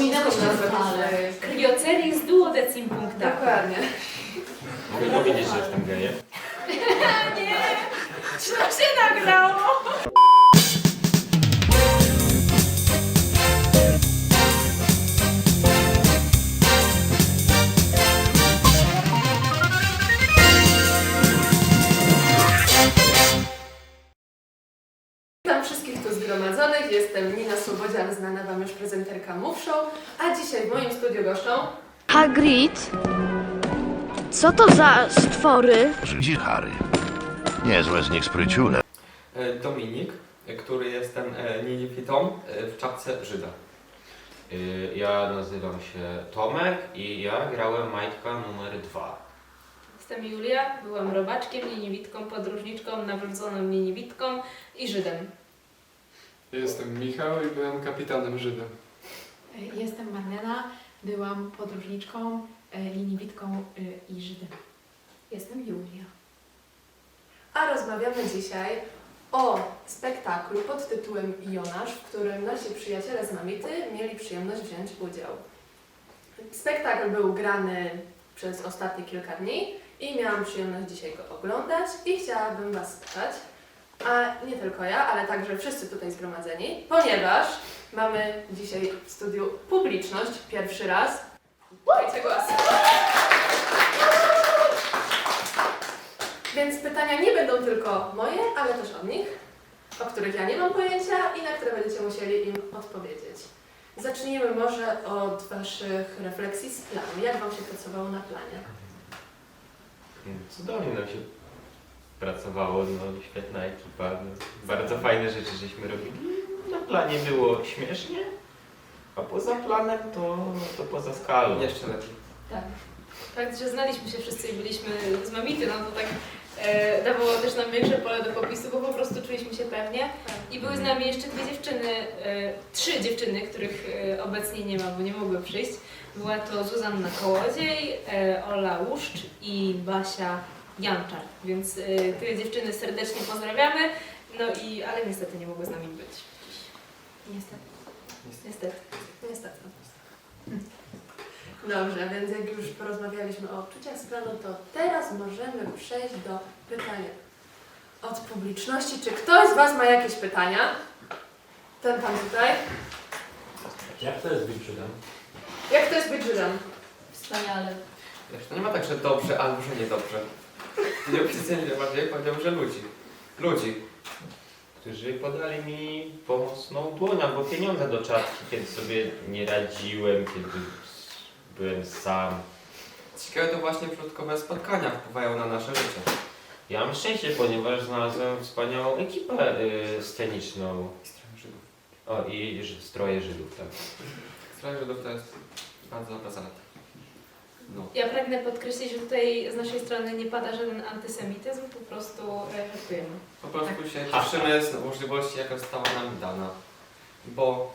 Pominęłyśmy nazwę wcale. tej- Crioceris duodecim puncta. Dokładnie. Mogę powiedzieć, że jestem gejem? Czy to się nagrało? Już prezenterka Move Show, a dzisiaj w moim studiu goszczą Hagrid? Co to za stwory? Żydzi Harry. Niezłe z nich spryciule. E, Dominik, który jestem e, ninifitą e, w czapce Żyda. Ja nazywam się Tomek i ja grałem Majtka numer dwa. Jestem Julia, byłam robaczkiem, liniewitką, podróżniczką, nawróconą liniewitką i Żydem. Jestem Michał i byłem kapitanem Żydem. Jestem Marlena, byłam podróżniczką, e, liniewitką e, i Żydem. Jestem Julia. A rozmawiamy dzisiaj o spektaklu pod tytułem Jonasz, w którym nasi przyjaciele z Mamity mieli przyjemność wziąć udział. Spektakl był grany przez ostatnie kilka dni i miałam przyjemność dzisiaj go oglądać i chciałabym Was spytać, a nie tylko ja, ale także wszyscy tutaj zgromadzeni, ponieważ mamy dzisiaj w studiu publiczność pierwszy raz. Dajcie głos. Więc pytania nie będą tylko moje, ale też od nich, o których ja nie mam pojęcia i na które będziecie musieli im odpowiedzieć. Zacznijmy może od Waszych refleksji z planu. Jak Wam się pracowało na planie? Cudownie nam się pracowało, no świetna ekipa. No, bardzo fajne rzeczy żeśmy robili. Na planie było śmiesznie, a poza planem to, to poza skalą. Jeszcze lepiej. Tak. Fakt, że znaliśmy się wszyscy i byliśmy z Mamity, no to tak e, dawało też nam większe pole do popisu, bo po prostu czuliśmy się pewnie. I były z nami jeszcze dwie dziewczyny, e, trzy dziewczyny, których e, obecnie nie ma, bo nie mogły przyjść. Była to Zuzanna Kołodziej, e, Ola Łuszcz i Basia Janczar. Więc e, te dziewczyny serdecznie pozdrawiamy. No i, ale niestety nie mogły z nami być. Niestety. Niestety. Niestety. Dobrze, więc jak już porozmawialiśmy o odczuciach z planu, to teraz możemy przejść do pytań od publiczności. Czy ktoś z Was ma jakieś pytania? Ten Pan tutaj. Jak to jest być Żydem? Jak to jest być Żydem? Wspaniale. Wiesz, to nie ma tak, że dobrze albo że niedobrze. Nieoficjalnie bardziej powiedział, że ludzi. Ludzi. Którzy podali mi pomocną dłoń albo pieniądze do czapki, kiedy sobie nie radziłem, kiedy byłem sam. Ciekawe to właśnie przypadkowe spotkania wpływają na nasze życie. Ja mam szczęście, ponieważ znalazłem wspaniałą ekipę y, sceniczną. I strach Żydów. O, i ż- stroje Żydów, tak. Strach Żydów to jest bardzo dobra zaleta. No. Ja pragnę podkreślić, że tutaj z naszej strony nie pada żaden antysemityzm, po prostu e, żartujemy. Po prostu się cieszymy z możliwości, jaka została nam dana. Bo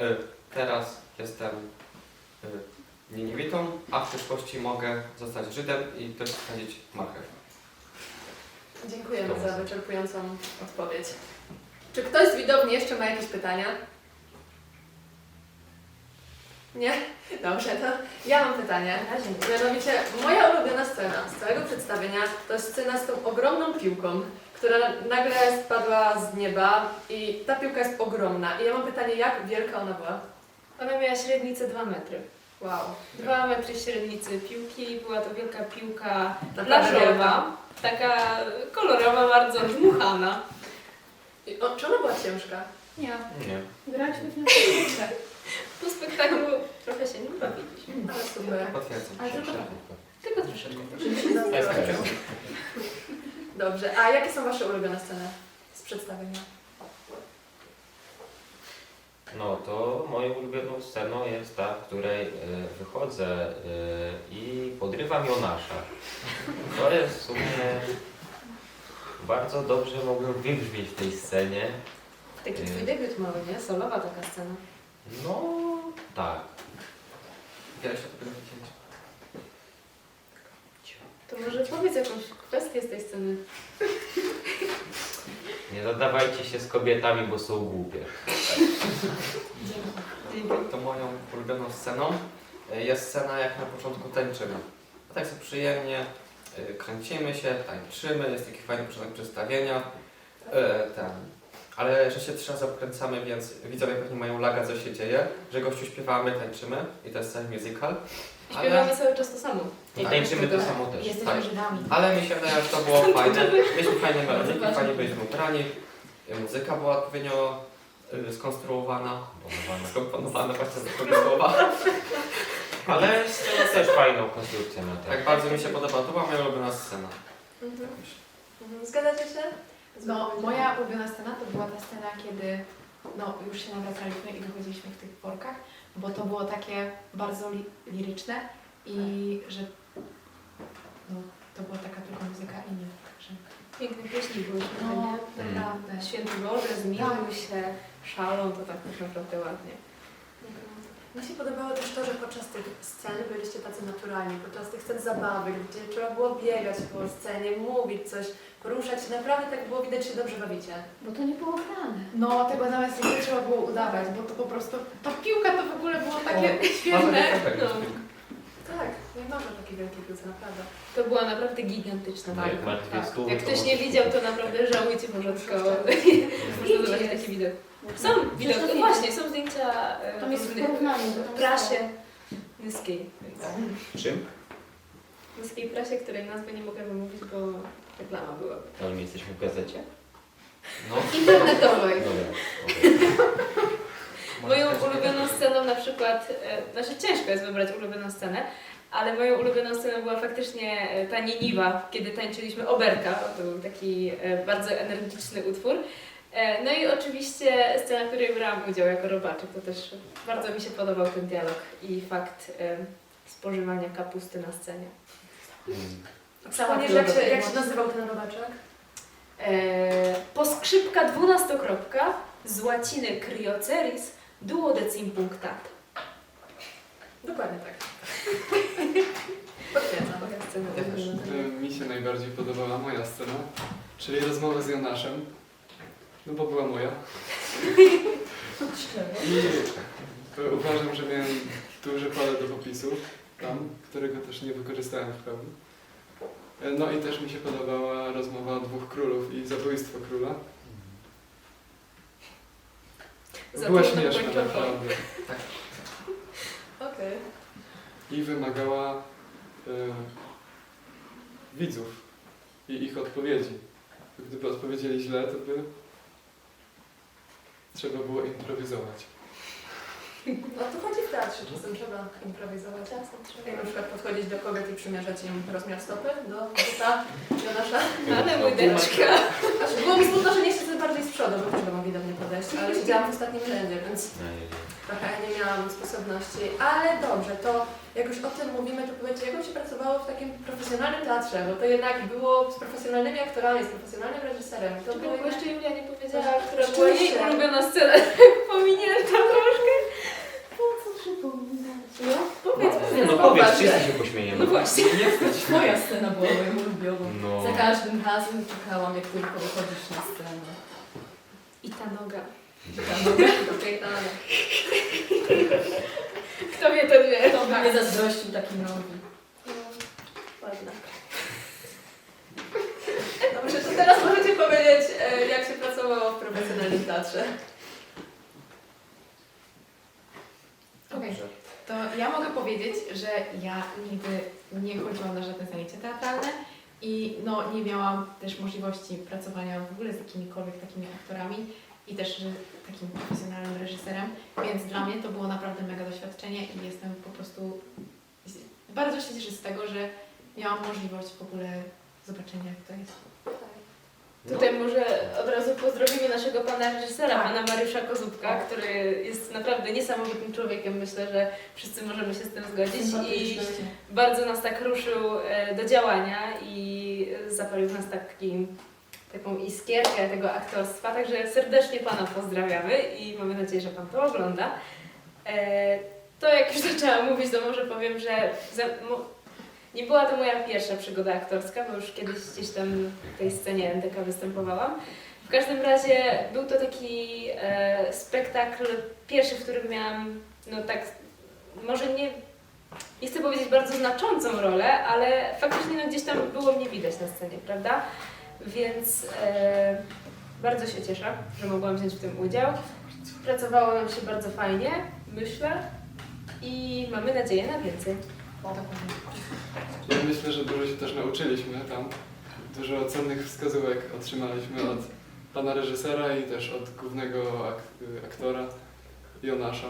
y, teraz jestem y, ninowitą, a w przyszłości mogę zostać Żydem i też sadzić marchew. Dziękujemy za wyczerpującą odpowiedź. Czy ktoś z widowni jeszcze ma jakieś pytania? Nie? Dobrze, to ja mam pytanie. Mianowicie, moja ulubiona scena z całego przedstawienia to jest scena z tą ogromną piłką, która nagle spadła z nieba i ta piłka jest ogromna. I ja mam pytanie, jak wielka ona była? Ona miała średnicę 2 metry. Wow. 2 metry średnicy piłki, była to wielka piłka Naprawdę plażowa, taka kolorowa, bardzo dmuchana. I, o, czy ona była ciężka? Nie. Nie. Graliśmy w nią w Po spektaklu trochę się nim super. Potwierdzam. Ale tylko, tylko troszeczkę. Dobrze, a jakie są Wasze ulubione sceny z przedstawienia? No to moją ulubioną sceną jest ta, w której e, wychodzę e, i podrywam Jonasza. To jest w sumie bardzo dobrze mogłem wybrzmieć w tej scenie. Taki Nie. twój debiut mały, nie? Solowa taka scena. No tak. Wiele się tego widzieć. To może powiedz jakąś kwestię z tej sceny. Nie zadawajcie się z kobietami, bo są głupie. Dziękuję. to moją ulubioną sceną e, jest scena, jak na początku tańczymy. A tak sobie przyjemnie e, kręcimy się, tańczymy, jest taki fajny początek przedstawienia. E, Ten. Ale że się trzy razy obkręcamy, więc widzowie pewnie mają laga, co się dzieje, że gościu śpiewamy, tańczymy i to jest cały musical. Ale, Śpiewamy cały czas to samo. I tańczymy to samo też. Jesteśmy tak. Żydami. ale mi się wydaje, że to było fajne. Mieliśmy fajne melodiki, fajnie byliśmy ubrani. Muzyka była odpowiednio e, skonstruowana. Skomponowane właśnie z tego słowa. Ale scena też fajną konstrukcję ma. tak. Tak bardzo mi się podoba. To była moja ulubiona scena. Mhm. Mhm. Zgadzacie się? No, moja ulubiona scena to była ta scena, kiedy no, już się nawracaliśmy i wychodziliśmy w tych workach, bo to było takie bardzo li liryczne i że no, to była taka tylko muzyka i nie także. Piękne pieśni były No, śpiewane. naprawdę. Święty Boże, zmiłuj się, szalą, to tak naprawdę ładnie. Mi się podobało też to, że podczas tych scen byliście tacy naturalni, podczas tych scen zabawy, gdzie trzeba było biegać po scenie, mówić coś, poruszać się, naprawdę tak było widać, że się dobrze bawicie. Bo to nie było grane. No, tego nawet nie trzeba było udawać, bo to po prostu, ta piłka to w ogóle było takie świetne. No. Tak, nie można takiej wielkiej piłce, naprawdę. To była naprawdę gigantyczna No, jak walka. stówy, Jak to ktoś nie widział, to naprawdę żałujcie porządkowo. Można zobaczyć taki widok. Są widok, no właśnie, są zdjęcia e, Tam jest w różnych- porównaniu. w prasie niskiej. Więc Czym? niskiej prasie, której nazwy nie mogę wymówić, bo reklama była. Ale my jesteśmy w gazecie? No. Internetowej. Dobra. Moją ulubioną sceną na przykład, e, znaczy ciężko jest wybrać ulubioną scenę, ale moją ulubioną sceną była faktycznie e, ta Niniwa, kiedy tańczyliśmy Oberka, to był taki e, bardzo energiczny utwór. E, No i oczywiście scena, w której brałam udział jako robaczek, to też bardzo mi się podobał ten dialog i fakt spożywania kapusty na scenie. Mm. Wspomniesz, jak się, jak się nazywał ten robaczek? E, poskrzypka dwunastokropka z łaciny crioceris duodecim punctat. Dokładnie tak. Potwierdzam. Ja też. Mi się najbardziej podobała moja scena, czyli rozmowa z Jonaszem, no bo była moja. I uważam, że miałem duże pole do popisu tam, którego też nie wykorzystałem w pełni. No i też mi się podobała rozmowa dwóch królów i zabójstwo króla. Była trudno śmieszna naprawdę Okej. i wymagała e, widzów i ich odpowiedzi. Gdyby odpowiedzieli źle, to by trzeba było improwizować. No to chodzi w teatrze, czasem trzeba improwizować. Czasem trzeba. Jak na przykład podchodzić do kobiet i przymierzać im rozmiar stopy do buta Jonasza. Ale łydeczka. Aż było mi smutno, że nie siedzę bardziej z przodu, bo też mogli do mnie podejść, ale siedziałam w ostatnim rzędzie, więc No, trochę nie miałam sposobności. Ale dobrze, to jak już o tym mówimy, to powiedzcie, jak wam się pracowało w takim profesjonalnym teatrze, bo to jednak było z profesjonalnymi aktorami, z profesjonalnym reżyserem. To było bo jednak... jeszcze Julia nie powiedziała, która była jej Rzeczywiście. ulubiona scena. Pominięta troszkę. No, powiedz. No powiedz, powiedz, popatrz. wszyscy się pośmiejemy. No właśnie. Nie. Moja scena była moją ulubioną. No. Za każdym razem czekałam, jak tylko wychodzisz na scenę. I ta noga. Okej, to ale... Kto wie, ten wie. Kto by nie zazdrościł takiej nogi? No, ładna. Dobrze, to teraz możecie powiedzieć, e, jak się pracowało w profesjonalnym teatrze. Okej. To ja mogę powiedzieć, że ja nigdy nie chodziłam na żadne zajęcia teatralne i no, nie miałam też możliwości pracowania w ogóle z jakimikolwiek takimi aktorami i też takim profesjonalnym reżyserem, więc dla mnie to było naprawdę mega doświadczenie i jestem po prostu bardzo się cieszę z tego, że miałam możliwość w ogóle zobaczenia jak to jest. Tutaj może od razu pozdrowimy naszego pana reżysera, Tak. pana Mariusza Kozubka, który jest naprawdę niesamowitym człowiekiem. Myślę, że wszyscy możemy się z tym zgodzić i bardzo nas tak ruszył e, do działania i zapalił w nas taki, taką iskierkę tego aktorstwa. Także serdecznie Pana pozdrawiamy i mamy nadzieję, że Pan to ogląda. E, To jak już zaczęłam mówić, to może powiem, że za, mo, nie była to moja pierwsza przygoda aktorska, bo już kiedyś gdzieś tam w tej scenie NDK występowałam. W każdym razie był to taki e, spektakl pierwszy, w którym miałam, no tak, może nie, nie chcę powiedzieć bardzo znaczącą rolę, ale faktycznie no, gdzieś tam było mnie widać na scenie, prawda? Więc e, bardzo się cieszę, że mogłam wziąć w tym udział. Pracowało nam się bardzo fajnie, myślę, i mamy nadzieję na więcej. Ja myślę, że dużo się też nauczyliśmy tam. Dużo cennych wskazówek otrzymaliśmy od pana reżysera i też od głównego ak- aktora Jonasza.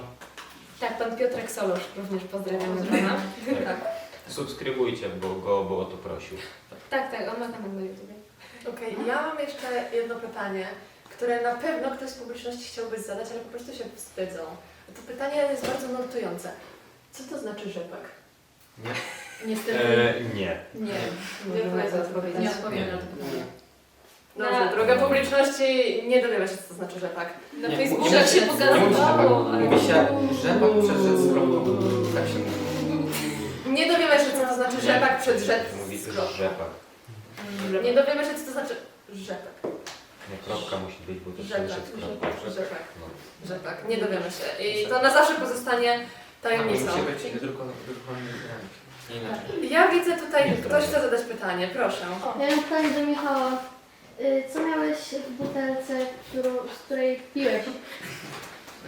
Tak, pan Piotrek Solosz również pozdrawiamy pana. Subskrybujcie bo go, bo o to prosił. Tak, tak, on ma kanał na YouTube. Okej, ja mam jeszcze jedno pytanie, które na pewno ktoś z publiczności chciałby zadać, ale po prostu się wstydzą. To pytanie jest bardzo nurtujące. Co to znaczy rzepak? Niestety E, nie. nie. Nie Nie odpowiedzieć. Nie odpowiem na to pytanie. Dobrze, Na- droga publiczności, nie dowiemy się, co to znaczy rzepak. Na Nie, Facebooku nie tak się musi- pokazywało. ale- Mówi się rzepak przez rzec z kropką. Tak się mówi. Nie dowiemy się, co to znaczy rzepak przed Mówi też kropką. rzepak. Nie dowiemy się, co to znaczy rzepak. Nie, kropka musi być, bo to Rzepak, jest kropka. Rzepak. No. Rzepak. Nie dowiemy się. I to na zawsze pozostanie tajemnicą. Musi być inaczej. Ja widzę tutaj, ktoś chce zadać pytanie, proszę. Ja mam pytanie do Michała. Y, Co miałeś w butelce, którą, z której piłeś?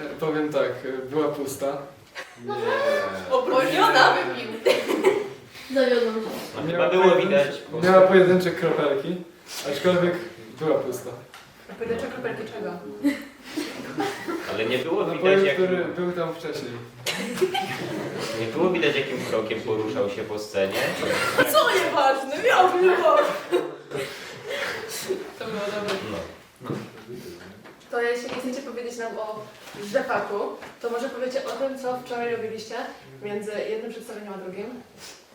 E, Powiem tak, e, była pusta. Opóźniona wypił. Zawiodłam się. No, chyba było widać. Miała pojedyncze kropelki, aczkolwiek była pusta. Pojedyncze kropelki czego? Ale nie było widać, Napoju, jakim, który był tam wcześniej. nie było widać, jakim krokiem poruszał się po scenie. Co nieważne, miał nieważne. To było dobre. No. To jeśli nie chcecie powiedzieć nam o rzepaku, to może powiecie o tym, co wczoraj robiliście między jednym przedstawieniem a drugim.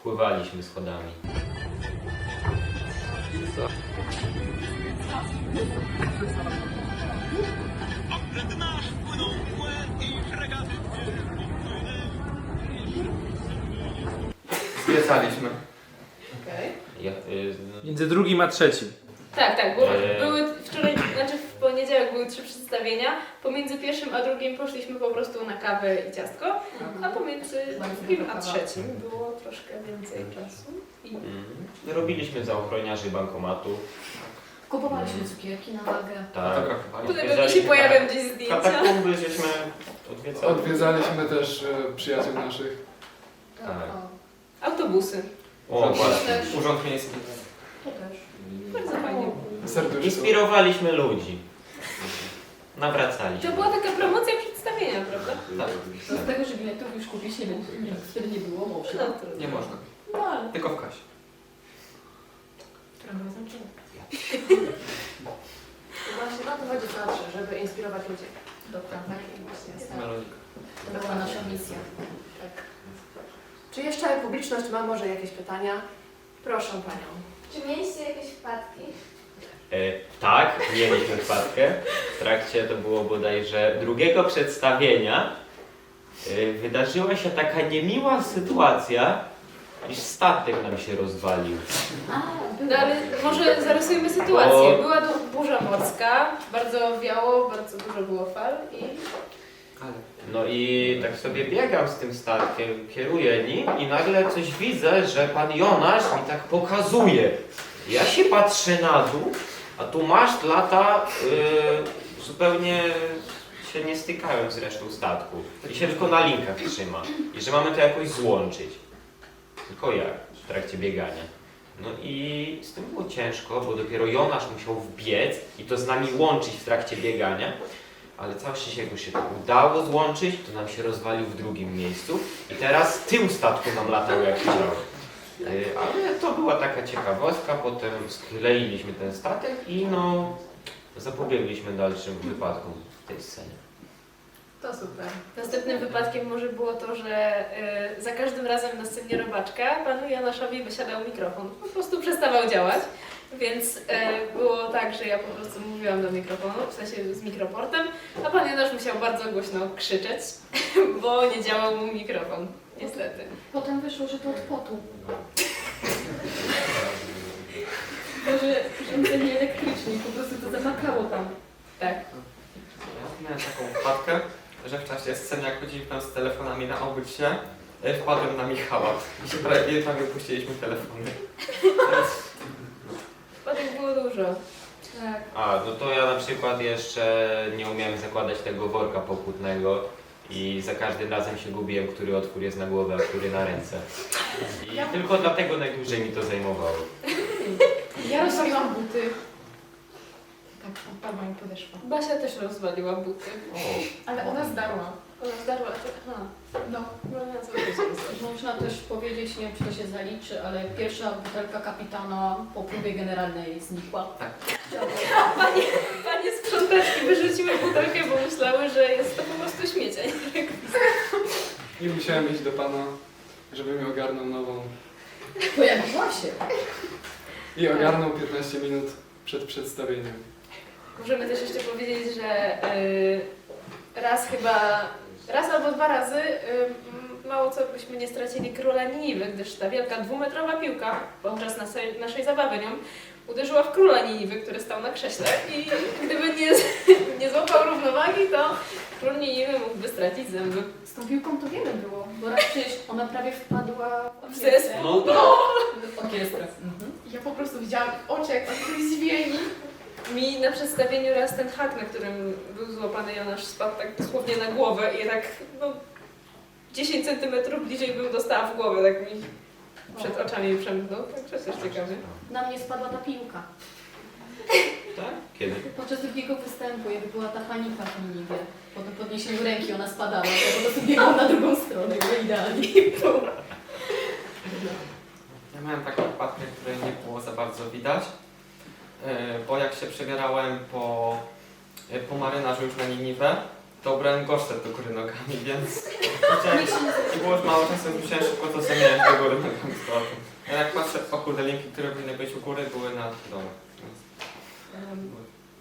Pływaliśmy schodami. Zwiedzaliśmy. Okej. Ja, y, Między drugim a trzecim. Tak, tak, bo Eee. były wczoraj, znaczy w poniedziałek były trzy przedstawienia. Pomiędzy pierwszym a drugim poszliśmy po prostu na kawę i ciastko, a pomiędzy drugim a trzecim było troszkę więcej czasu. I mm, robiliśmy za ochroniarzy bankomatu. Kupowaliśmy cukierki na wagę. Tak. Fotografowali. tutaj pewnie się pojawią gdzieś zdjęcia. Katakumby żeśmy odwiedzali. Odwiedzaliśmy też e, przyjaciół naszych. Tak. Autobusy. O, właśnie. Urząd Miejski. To też. Bardzo fajnie. Serduszko. Inspirowaliśmy ludzi. Nawracaliśmy. To była taka promocja przedstawienia, prawda? Tak. Z tego, że biletów już kupić nie, nie, wtedy nie było można. No, trudno. Nie można. No ale... Tylko w kasie. Która ma znaczenie. Właśnie o to chodzi w teatrze, żeby inspirować ludzi. Dokładnie. Właśnie. Melodika. To była nasza misja. Tak. Czy jeszcze publiczność ma może jakieś pytania? Proszę Panią. Czy mieliście jakieś wpadki? E, tak, mieliśmy wpadkę. W trakcie to było bodajże drugiego przedstawienia. E, wydarzyła się taka niemiła sytuacja, iż statek nam się rozwalił. A, No ale może zarysujmy sytuację. Była tu burza morska, bardzo wiało, bardzo dużo było fal i. No i tak sobie biegam z tym statkiem, kieruję nim i nagle coś widzę, że pan Jonasz mi tak pokazuje. Ja się patrzę na dół, a tu maszt lata yy, zupełnie się nie stykają z resztą statku. I się tylko na linkach trzyma. I że mamy to jakoś złączyć. Tylko jak w trakcie biegania. No i z tym było ciężko, bo dopiero Jonasz musiał wbiec i to z nami łączyć w trakcie biegania. Ale całe szczęście jak już się to udało złączyć, to nam się rozwalił w drugim miejscu i teraz tył statku nam latał jak chciał. Yy, Ale to była taka ciekawostka, potem skleiliśmy ten statek i no zapobiegliśmy dalszym wypadkom w tej scenie. To super. Następnym wypadkiem może było to, że y, za każdym razem na scenie robaczka panu Janaszowi wysiadał mikrofon. Po prostu przestawał działać. Więc y, było tak, że ja po prostu mówiłam do mikrofonu, w sensie z mikroportem, a pan Janasz musiał bardzo głośno krzyczeć, bo nie działał mu mikrofon. Niestety. Potem wyszło, że to od potu. Tylko, że urządzenie elektryczne po prostu to zamakało tam. Tak. Ja miałem taką wpadkę, że w czasie sceny, jak chodziliśmy tam z telefonami na się, e, wpadłem na Michała i się prawie, prawie puściliśmy telefony. Wpadek było dużo. Tak. A, no to ja na przykład jeszcze nie umiałem zakładać tego worka popłótnego i za każdym razem się gubiłem, który otwór jest na głowę, a który na ręce. I tylko dlatego najdłużej mi to zajmowało. Ja rozwaliłam buty. Tak, baba mi podeszła. Basia też rozwaliła buty. Ale ona zdarła. Ona zdarła, aha. No. No, co to Można też powiedzieć, nie wiem czy to się zaliczy, ale pierwsza butelka kapitana po próbie generalnej znikła. Tak. Panie, panie sprzątaczki wyrzuciły butelkę, bo myślały, że jest to po prostu śmiecie. I musiałem iść do pana, żeby mi ogarnął nową. Pojawiła się. I ogarnął 15 minut przed przedstawieniem. Możemy też jeszcze powiedzieć, że y, raz chyba, raz albo dwa razy y, m, mało co byśmy nie stracili króla Niniwy, gdyż ta wielka dwumetrowa piłka podczas naszej, naszej zabawy nią uderzyła w króla Niniwy, który stał na krześle i gdyby nie, nie złapał równowagi, to król Niniwy mógłby stracić zęby. Z tą piłką to wiele było, bo raz przecież ona prawie wpadła w W zespół. No W orkiestrę. Mhm. Ja po prostu widziałam oczy, jak byli zdziwieni. Mi na przedstawieniu raz ten hak, na którym był złapany Jonasz, spadł tak dosłownie na głowę i tak no, 10 centymetrów bliżej był dostała w głowę, tak mi przed oczami przemknął. Także też ciekawe. Na mnie spadła ta piłka. Tak? Kiedy? Podczas drugiego występu, jak była ta panika w Niniwie, po tym podniesieniu ręki ona spadała, ja po prostu biegłam na drugą stronę, było idealnie. Ja miałem taką wpadkę, której nie było za bardzo widać, e, bo jak się przebierałem po, e, po marynarzu już na Niniwę, to ubrałem gorset do góry nogami, więc chciałem, i było już mało czasu, więc musiałem szybko to zamieniać do góry nogami z powrotem. A jak patrzę, o kurde, linki, które powinny być u góry, były na dole. Em,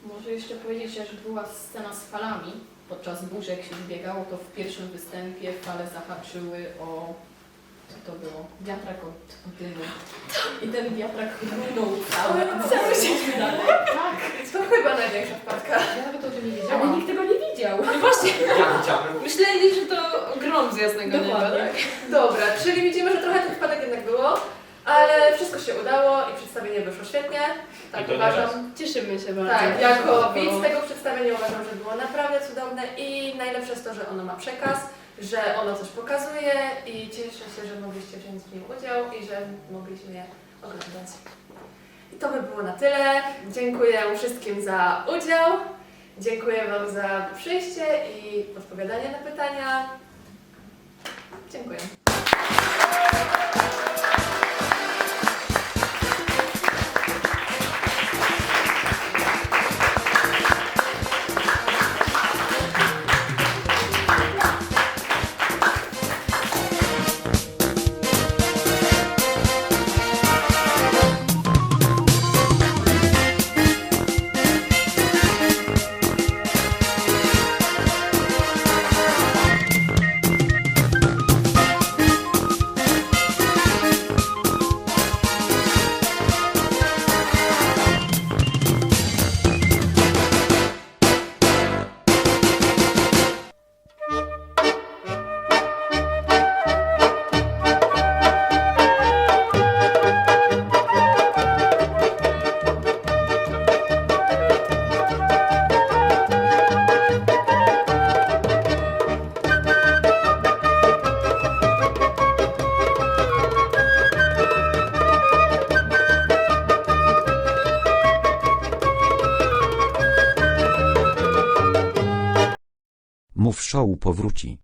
Może jeszcze powiedzieć, że była scena z falami. Podczas burzy, jak się zbiegało, to w pierwszym występie fale zahaczyły o... Co to było? Wiatrak od dymu. I ten wiatrak runął cały, cały się dalej. Tak. To chyba największa wpadka. Ja nawet o tym nie Ale wiedziałam. nikt tego nie widział. No właśnie, Ja widziałem. myśleli, że to grom z jasnego nieba, Dokładnie. tak? Dobra, czyli widzimy, że trochę tych wpadek jednak było, ale wszystko się udało i przedstawienie wyszło świetnie. Tak to uważam. Cieszymy się bardzo. Tak, jako widz tego przedstawienia uważam, że było naprawdę cudowne i najlepsze jest to, że ono ma przekaz, że ono coś pokazuje i cieszę się, że mogliście wziąć w nim udział i że mogliśmy je oglądać. I to by było na tyle. Dziękuję wszystkim za udział. Dziękuję Wam za przyjście i odpowiadanie na pytania. Dziękuję. Powróci.